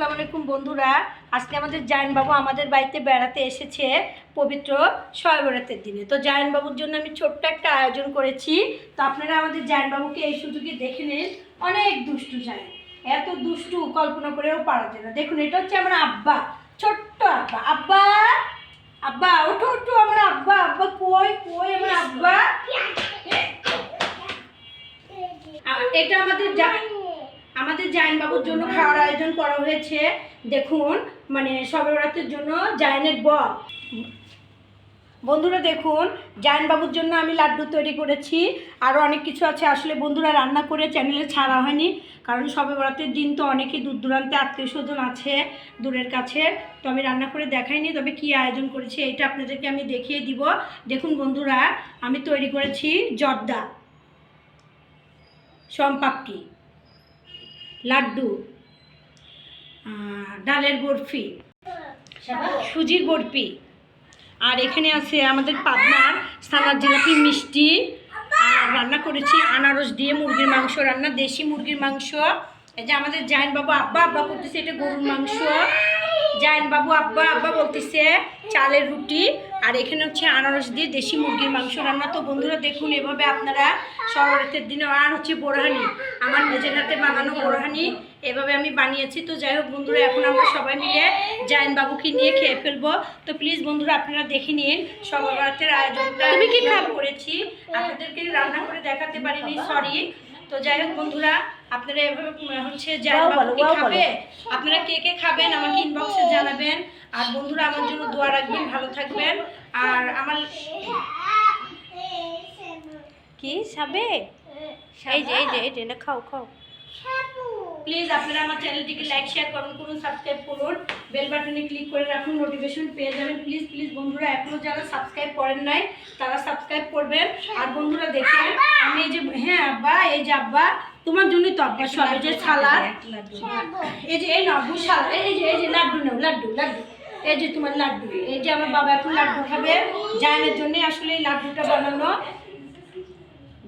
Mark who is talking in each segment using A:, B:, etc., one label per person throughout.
A: আসসালামু আলাইকুম বন্ধুরা আজকে আমাদের জায়ন বাবু আমাদের বাড়িতে বেড়াতে এসেছে পবিত্র শয়বরাতের দিনে তো জায়ন বাবুর জন্য আমি ছোট্ট একটা আয়োজন করেছি তো আপনারা আমাদের জায়ন বাবুকে এই সুযোগে দেখে নিন অনেক দুষ্টু জায়ন এত দুষ্টু কল্পনা করেও পারা যায় না দেখুন এটা হচ্ছে আমার আব্বা ছোট্ট আব্বা আব্বা আব্বা ওঠো ওঠো আমার আব্বা আব্বা কই কই আমার আব্বা এটা আমাদের জায়ন আমাদের জায়ন বাবুর জন্য খাওয়ার আয়োজন করা হয়েছে। দেখুন মানে সবেরাতের জন্য জায়নের বর বন্ধুরা দেখুন জায়ন বাবুর জন্য আমি লাড্ডু তৈরি করেছি। আরও অনেক কিছু আছে। আসলে বন্ধুরা রান্না করে চ্যানেলে ছাড়া হয়নি, কারণ সবে বরাতের দিন তো অনেকেই দূর দূরান্তে আত্মীয় স্বজন আছে দূরের কাছে। তো আমি রান্না করে দেখাইনি, তবে কি আয়োজন করেছি এটা আপনাদেরকে আমি দেখিয়ে দিব। দেখুন বন্ধুরা, আমি তৈরি করেছি জর্দা। সম্পাপড়ি লাড্ডু ডালের বরফি, সুজির বরফি। আর এখানে আছে আমাদের পাবনার সালাদ, জিলাপি, মিষ্টি। আর রান্না করেছি আনারস দিয়ে মুরগির মাংস রান্না, দেশি মুরগির মাংস। এই যে আমাদের জায়ন বাবা আব্বা আব্বা করতেছে এটা গরুর মাংস। জায়ন বাবু আব্বা আব্বা বলতেছে চালের রুটি আর এখানে হচ্ছে আনারস দিয়ে দেশি মুরগির মাংস রান্না। তো বন্ধুরা দেখুন এভাবে আপনারা শরতের দিনে আর হচ্ছে বোরহানি আমার নিজের হাতে বানানো বোরহানি এভাবে আমি বানিয়েছি। তো যাই হোক বন্ধুরা এখন আমরা সবাই মিলে জায়ন বাবুকে নিয়ে খেয়ে ফেলব। তো প্লিজ বন্ধুরা আপনারা দেখে নিন সবারের আয়োজনটা তুমি কি করেছি। আপনাদেরকে রান্না করে দেখাতে পারিনি সরি তো যাই হোক বন্ধুরা আপনারা এভাবে হচ্ছে। খাবে আপনারা কে কে খাবেন আমাকে ইনবক্সে জানাবেন। আর বন্ধুরা আমার জন্য দোয়া রাখবেন ভালো থাকবেন। আর আমার
B: কি সাবে? এই যে এই যে এই যে খাও খাও।
A: প্লিজ আপনারা আমার চ্যানেলটিকে লাইক শেয়ার কমেন্ট করুন সাবস্ক্রাইব করুন বেল বাটনে ক্লিক করে রাখুন নোটিফিকেশন পেয়ে যাবেন। প্লিজ প্লিজ বন্ধুরা এখনও যারা সাবস্ক্রাইব করেন নাই তারা সাবস্ক্রাইব করবেন। আর বন্ধুরা দেখেন আমি এই যে হ্যাঁ আব্বা এই যে আব্বা তোমার জন্যই তো আব্বা সব এই যে সালাদ। এই যে এই নাও সালাদ এই যে এই যে লাড্ডু নাও লাড্ডু লাড্ডু। এই যে তোমার লাড্ডু এই যে আমার বাবা এখন লাড্ডু খাবে। জায়নের জন্য আসলে এই লাড্ডুটা বানানো।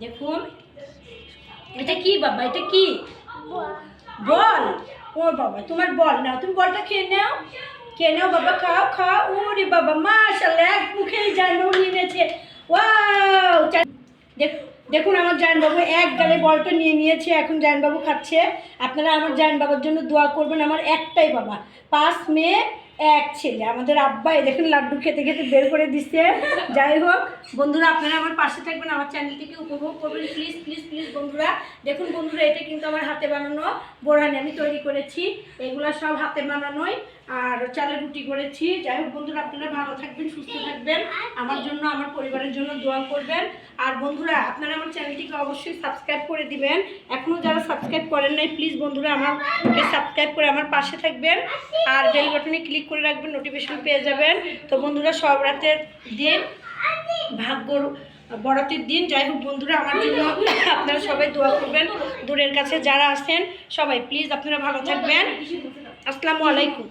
A: দেখুন এটা কি বাবা এটা কি? বল। ও বাবা, তোমার বল নাও, তুমি বলটা খেয়ে নাও। খেয়ে নাও বাবা, খাও খাও। ওরে বাবা মাশাল্লাহ এক মুখেই জানবাবু নিয়ে নিয়েছে। ওয়াও দেখ- দেখুন আমার জানবাবু এক গালে বলটা নিয়ে নিয়েছে, এখন জানবাবু খাচ্ছে। আপনারা আমার জানবাবুর জন্য দোয়া করবেন, আমার একটাই বাবা, পাঁচ মেয়ে এক ছেলে। আমাদের আব্বাই দেখুন লাড্ডু খেতে খেতে বের করে দিচ্ছে যাই হোক, বন্ধুরা, আপনারা আমার পাশে থাকবেন, আমার চ্যানেলটিকে উপভোগ করবেন। প্লিজ প্লিজ প্লিজ বন্ধুরা, দেখুন বন্ধুরা, এটা কিন্তু আমার হাতে বানানো বোরানি আমি তৈরি করেছি। এগুলো সব হাতে বানানোই। আর চালের রুটি করেছি। যাই হোক বন্ধুরা, আপনারা ভালো থাকবেন, সুস্থ থাকবেন। আমার জন্য, আমার পরিবারের জন্য দোয়া করবেন। আর বন্ধুরা, আপনারা আমার চ্যানেলটিকে অবশ্যই সাবস্ক্রাইব করে দিবেন। এখনও যারা সাবস্ক্রাইব করেন নাই, প্লিজ বন্ধুরা আমাকে সাবস্ক্রাইব করে আমার পাশে থাকবেন। আর বেল বাটনে ক্লিক করে রাখবেন, নোটিফিকেশন পেয়ে যাবেন। তো বন্ধুরা, সব রাতের দিন ভাগ্যর বরাতের দিন। যাই হোক বন্ধুরা, আমার জন্য আপনারা সবাই দোয়া করবেন। দূরের কাছে যারা আছেন, সবাই, প্লিজ আপনারা ভালো থাকবেন। আসসালামু আলাইকুম।